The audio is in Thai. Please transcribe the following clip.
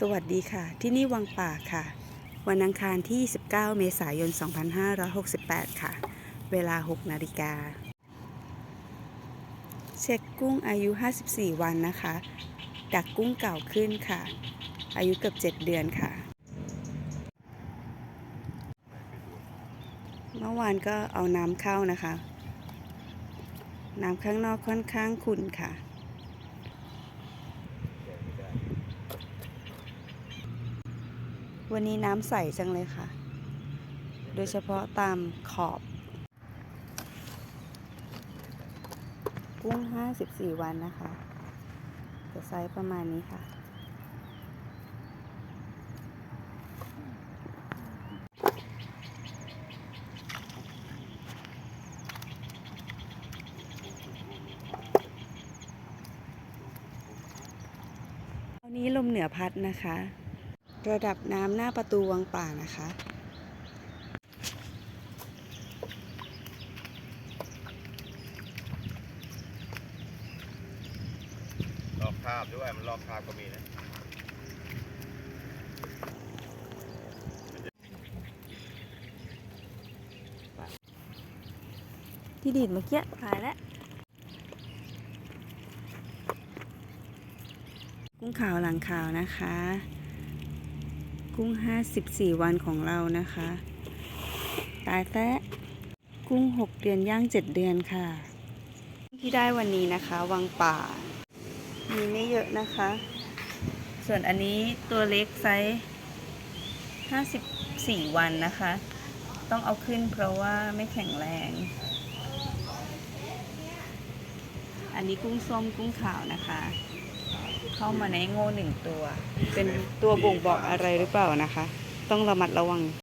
สวัสดีค่ะ ที่นี่วังป่าค่ะ วันอังคารที่ 19 เมษายน 2568 ค่ะ เวลา 6 นาฬิกา เช็คกุ้งอายุ 54 วันนะคะ ดักกุ้งเก่าขึ้นค่ะ อายุเกือบ 7 เดือนค่ะ เมื่อวานก็เอาน้ำเข้านะคะ น้ำข้างนอกค่อนข้างขุ่นค่ะ วันนี้น้ำใสจังเลยค่ะ โดยเฉพาะตามขอบ กุ้ง 54 วันนะคะจะไซส์ประมาณนี้ค่ะ วันนี้ลมเหนือพัดนะคะ ระดับน้ำหน้าประตูวังป่านะคะลอกคราบด้วย มันลอกคราบก็มีนะที่ดีดเมื่อกี้หายแล้ว กุ้งขาวหลังขาวนะคะ กุ้ง 54 วันของเรานะคะ ตายแท้กุ้ง 6 เดือนย่าง 7 เดือนค่ะ ที่ได้วันนี้นะคะวังป่า มีไม่เยอะนะคะ ส่วนอันนี้ตัวเล็กไซส์54 วันนะคะ ต้องเอาขึ้นเพราะว่าไม่แข็งแรง อันนี้กุ้งส้มกุ้งขาวนะคะ เข้ามาในโง่หนึ่งตัว เป็นตัวบ่งบอกอะไรหรือเปล่านะคะ ต้องระมัดระวัง